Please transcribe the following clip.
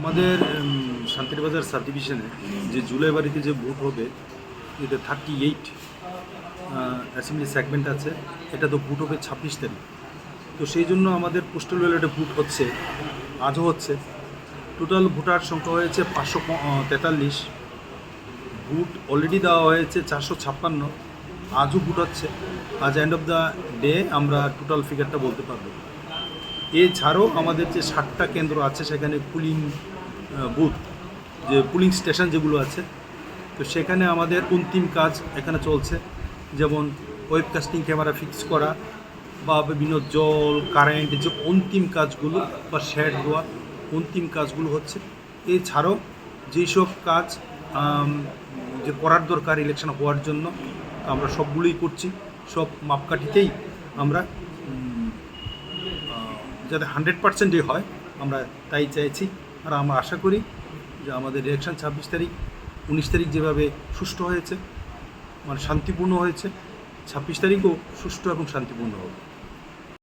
আমাদের শান্তিরবাজার সাব ডিভিশনে যে জুলাই বাড়িতে যে ভোট হবে এতে থার্টি এইট অ্যাসেম্বলি সেগমেন্ট আছে, এটা তো ভোট হবে ছাব্বিশ তারিখ। তো সেই জন্য আমাদের পোস্টাল ব্যালটে ভোট হচ্ছে, আজও হচ্ছে। টোটাল ভোটার সংখ্যা হয়েছে পাঁচশো তেতাল্লিশ। ভোট অলরেডি দেওয়া হয়েছে চারশো ছাপ্পান্ন। আজও ভোট হচ্ছে। আজ এন্ড অফ দ্য ডে আমরা টোটাল ফিগারটা বলতে পারব। এছাড়াও আমাদের যে ষাটটা কেন্দ্র আছে, সেখানে পুলিং বুথ, যে পুলিং স্টেশন যেগুলো আছে, তো সেখানে আমাদের অন্তিম কাজ এখানে চলছে। যেমন ওয়েবকাস্টিং ক্যামেরা ফিক্স করা বা বিভিন্ন জল, কারেন্ট, যে অন্তিম কাজগুলো বা শেড দেওয়া অন্তিম কাজগুলো হচ্ছে। এছাড়াও যেসব কাজ যে করার দরকার ইলেকশন হওয়ার জন্য, আমরা সবগুলোই করছি। সব মাপকাঠিতেই আমরা যাতে হান্ড্রেড পার্সেন্টই হয়, আমরা তাই চাইছি। আর আমরা আশা করি যে আমাদের ইলেকশন ছাব্বিশ তারিখ, উনিশ তারিখ যেভাবে সুষ্ঠু হয়েছে মানে শান্তিপূর্ণ হয়েছে, ছাব্বিশ তারিখও সুষ্ঠু এবং শান্তিপূর্ণ হবে।